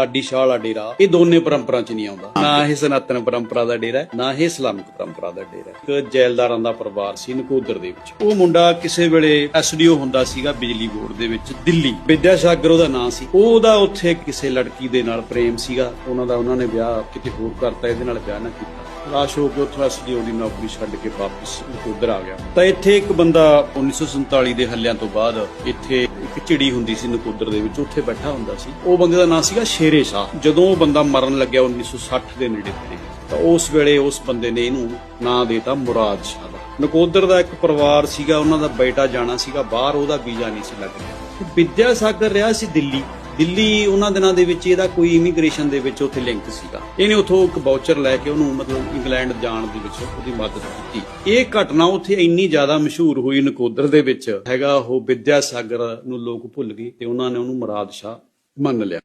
ਲਾਡੀ ਸ਼ਾਹ ਡੇਰਾ, ਇਹ ਦੋਨੇ ਪਰੰਪਰਾ ਚ ਨਹੀਂ ਆਉਂਦਾ। ਨਾ ਇਹ ਸਨਾਤਨ ਪਰੰਪਰਾ ਦਾ ਡੇਰਾ ਨਾ ਇਹ ਇਸਲਾਮਿਕ ਪਰੰਪਰਾ ਦਾ ਡੇਰਾ ਇੱਕ ਜੈਲਦਾਰਾਂ ਦਾ ਪਰਿਵਾਰ ਸੀ ਨਕੋਦਰ ਦੇ ਵਿੱਚ। ਉਹ ਮੁੰਡਾ ਕਿਸੇ ਵੇਲੇ ਐਸਡੀਓ ਹੁੰਦਾ ਸੀਗਾ ਬਿਜਲੀ ਬੋਰਡ ਦੇ ਵਿੱਚ, ਦਿੱਲੀ। ਵਿਦਿਆ ਸਾਗਰ ਉਹਦਾ ਨਾਂ ਸੀ। ਉਹਦਾ ਉੱਥੇ ਕਿਸੇ ਲੜਕੀ ਦੇ ਨਾਲ ਪ੍ਰੇਮ ਸੀਗਾ। ਉਹਨਾਂ ਦਾ, ਉਹਨਾਂ ਨੇ ਵਿਆਹ ਕਿਤੇ ਹੋਰ ਕਰਤਾ, ਇਹਦੇ ਨਾਲ ਵਿਆਹ ਨਾ ਕੀਤਾ। ਲਾਸ਼ ਹੋ ਕੇ ਉੱਥੋਂ ਐਸਡੀਓ ਦੀ ਨੌਕਰੀ ਛੱਡ ਕੇ ਵਾਪਸ ਨਕੋਦਰ ਆ ਗਿਆ। ਤਾਂ ਇੱਥੇ ਇੱਕ ਬੰਦਾ 1947 ਦੇ ਹੱਲਿਆਂ ਤੋਂ ਬਾਅਦ ਇੱਥੇ ਇੱਕ ਚਿੜੀ ਹੁੰਦੀ ਸੀ ਨਕੋਦਰ ਦੇ ਵਿੱਚ, ਉੱਥੇ ਬੈਠਾ ਹੁੰਦਾ ਸੀ। ਉਹ ਬੰਦੇ ਦਾ ਨਾਂ ਸੀਗਾ ਸ਼ੇਰੇ ਸ਼ਾਹ। ਜਦੋਂ ਉਹ ਬੰਦਾ ਮਰਨ ਲੱਗਿਆ 1960 ਦੇ ਨੇੜੇ ਤੇੜੇ, ਤਾਂ ਉਸ ਵੇਲੇ ਉਸ ਬੰਦੇ ਨੇ ਇਹਨੂੰ ਨਾਂ ਦੇਤਾ ਮੁਰਾਦ ਸ਼ਾਹ ਦਾ। ਨਕੋਦਰ ਦਾ ਇੱਕ ਪਰਿਵਾਰ ਸੀਗਾ, ਉਹਨਾਂ ਦਾ ਬੇਟਾ ਜਾਣਾ ਸੀਗਾ, ਬਾਹਰ ਉਹਦਾ ਵੀਜ਼ਾ ਨਹੀਂ ਸੀ ਲੱਗ ਰਿਹਾ। ਵਿਦਿਆ ਸਾਗਰ ਰਿਹਾ ਸੀ ਦਿੱਲੀ। ਦਿੱਲੀ ਉਹਨਾਂ ਦਿਨਾਂ ਦੇ ਵਿੱਚ ਇਹਦਾ ਕੋਈ ਇਮੀਗ੍ਰੇਸ਼ਨ ਦੇ ਵਿੱਚ ਉੱਥੇ ਲਿੰਕ ਸੀਗਾ। ਇਹਨੇ ਉਥੋਂ ਇੱਕ ਬਾਊਚਰ ਲੈ ਕੇ ਉਹਨੂੰ ਮਤਲਬ ਇੰਗਲੈਂਡ ਜਾਣ ਦੇ ਵਿੱਚ ਉਹਦੀ ਮਦਦ ਕੀਤੀ। ਇਹ ਘਟਨਾ ਉੱਥੇ ਇੰਨੀ ਜ਼ਿਆਦਾ ਮਸ਼ਹੂਰ ਹੋਈ ਨਕੋਦਰ ਦੇ ਵਿੱਚ, ਹੈਗਾ ਉਹ ਵਿਦਿਆ ਸਾਗਰ ਨੂੰ ਲੋਕ ਭੁੱਲ ਗਏ ਤੇ ਉਹਨਾਂ ਨੇ ਉਹਨੂੰ ਮੁਰਾਦ ਸ਼ਾਹ ਮੰਨ ਲਿਆ।